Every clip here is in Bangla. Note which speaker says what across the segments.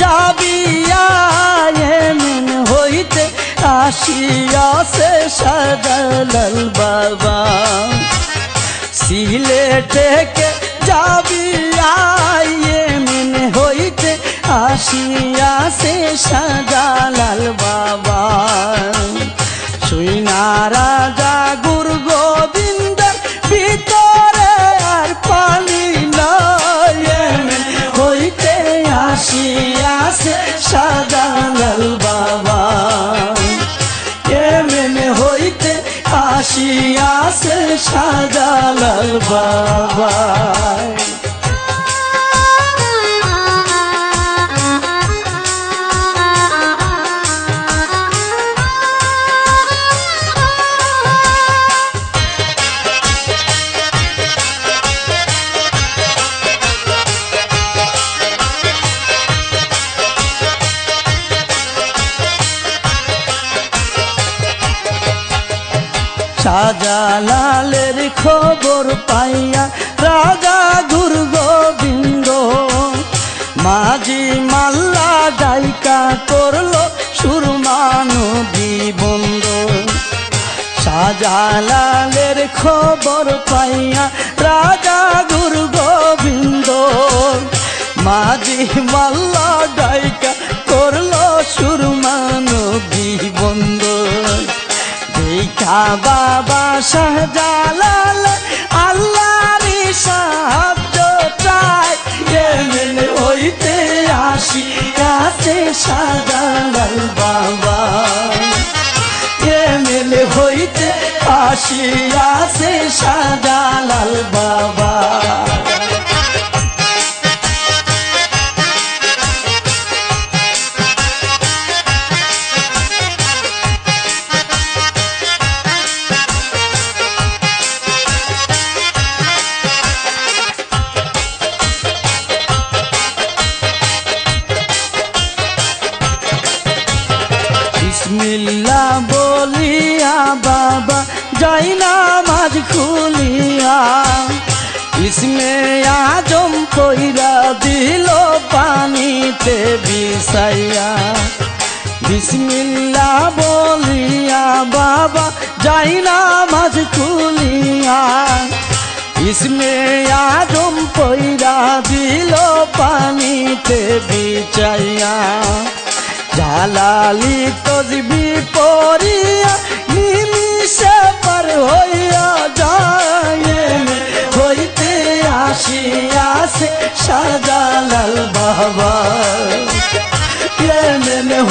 Speaker 1: যাবিয়া এমন হইতে আসিয়াছে সাজালাল বাবা। সিলেটেকে যাবি এমন হইতে আসিয়াছে সাজালাল বাবা। শুইনা আসিয়াছে সাজালাল বাবা শাহজালালের খবর পাইয়া রাজা গুরু গোবিন্দ মাঝি মাল্লা ডাইকা করল সুরমানু বন্ধ। শাহজালালের খবর পাইয়া রাজা গুরু মাঝি মাল্লা ডাইকা করল সুরমানু বন্ধ দেখা বাবা শাহজালাল আল্লাহর সাহায্য চাই। হইতে আসি আছে শাহজালাল বাবা? এমন হইতে আসি আছে শাহজালাল বাবা? বিসমিল্লা বলিয়া বাবা, যাই না মাঝ খুলিয়া। ইসমে আজম কইরা দিল পানিতে বিছাইয়া বিসমিল্লা বলিয়া বাবা, যাই না মাঝ খুলিয়া। ইসমে আজম কইরা দিল পানিতে বিছাইয়া জালালি তজবি পরিয়া নিমিষে পার হইয়া যায়। হইতে আসিয়াছে সাজালাল বাবা।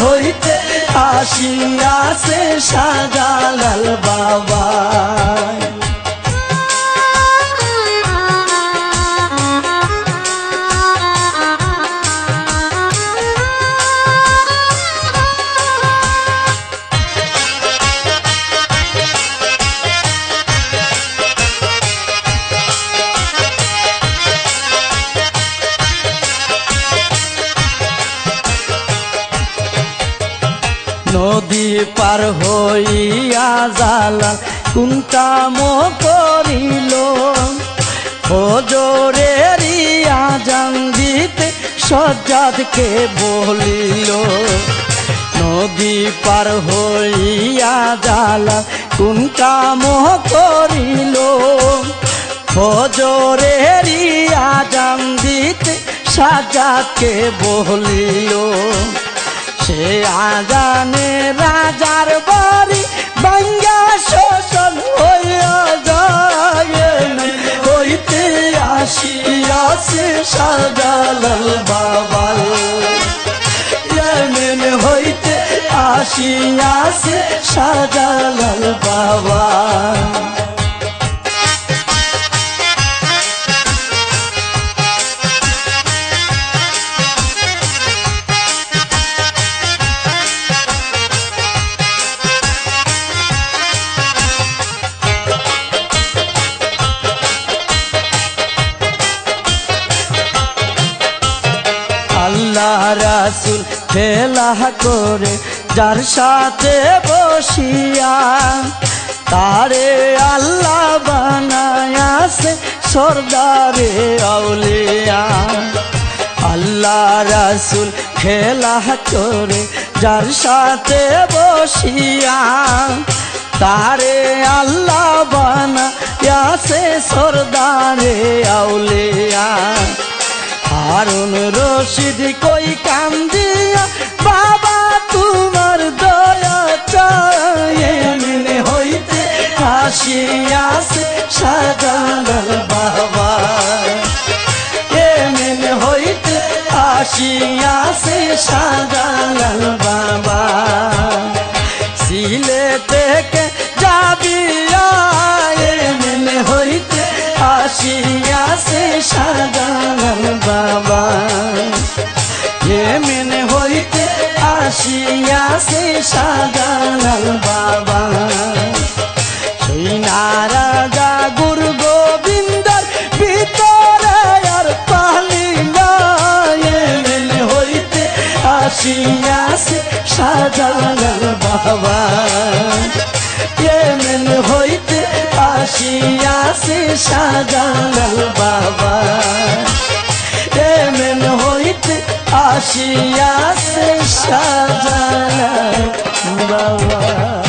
Speaker 1: হইতে আসিয়াছে সাজালাল বাবা। পার হইয়া জালাল কোন কাম করিল। হজরের আজান দিতে সজ্জাদকে বলিল নদী পার হইয়া জালাল কোন কাম করিল। হজরের আজান দিতে সাজাদকে বলিল। সে আজানে রাজার বাড়ি বাঙ্গা শোষণ হইয়া যায় হইতে আসিয়াছে সাজালাল বাবা এমন হইতে আসিয়াছে সাজালাল বাবা রাসুল খেলা করে, যার সাথে বসিয়া তারে আল্লাহ বানায়াছে সর্দারে আউলিয়া। আল্লাহ রাসুল খেলা করে, যার সাথে বসিয়া তারে আল্লাহ বানা ইয়াসে সরদারে আউলিয়া। হারুন রশিদ কই কান্দিয়া, বাবা তোমার দয়া চায় মনে হইতে হাসিয়াছে সাজালাল বাবা। এমন হইতে আসিয়াছে সাজালাল বাবা। সিলে থেকে যাবি এমন হইতে আসিয়াছে সাজালাল আসিয়াছে সাজালাল বাবা। সেই নারাজা গুরু গোবিন্দর ভিতরে আর পালিলা এমন হইতে আসিয়াছে সাজালাল বাবা। এমন হইতে আসিয়াছে সাজালাল বাবা। এমন হইতে আসিয়াছে সাজানা বাবা।